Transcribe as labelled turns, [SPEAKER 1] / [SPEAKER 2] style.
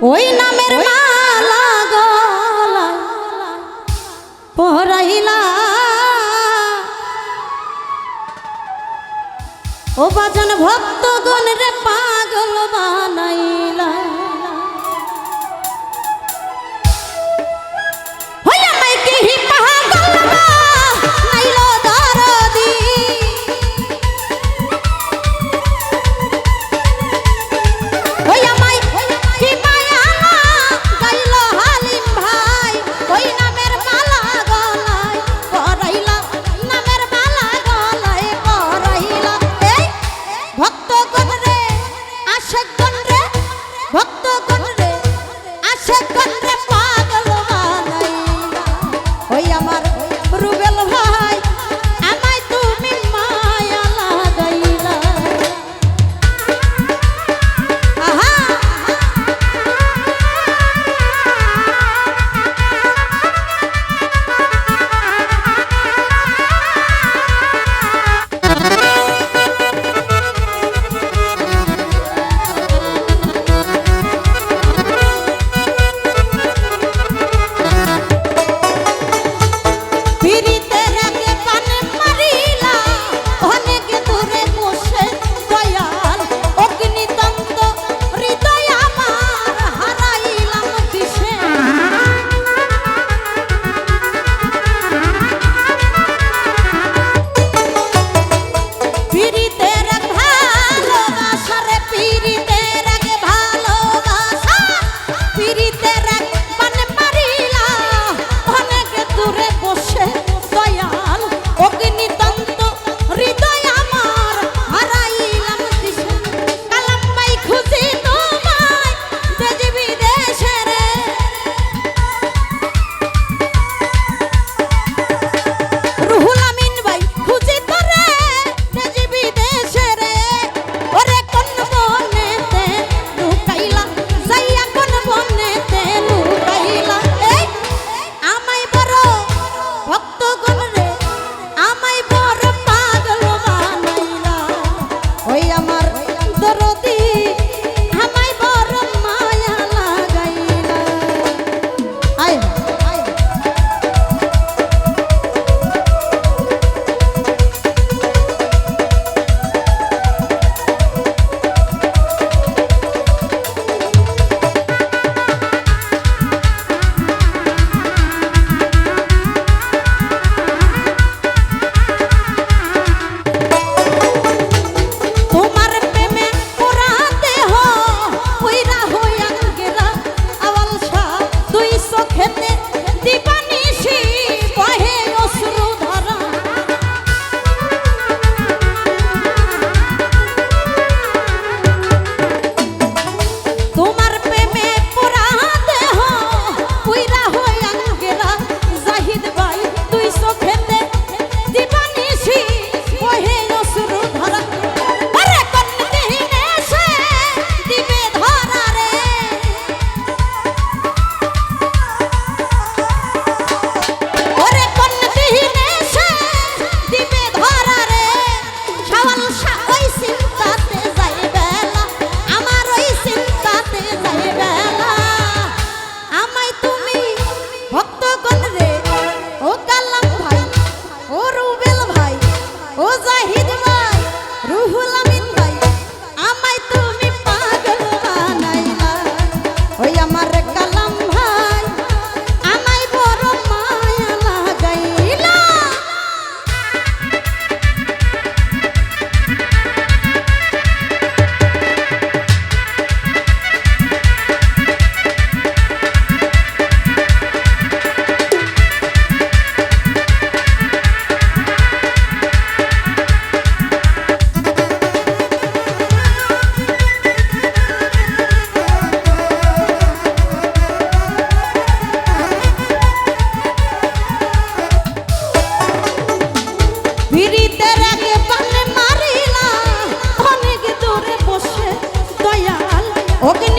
[SPEAKER 1] ওই নামের মালা গলা পরাইলা। ও বাজন ভক্তগণ রে পাগল বানাইলা। ¡Ok,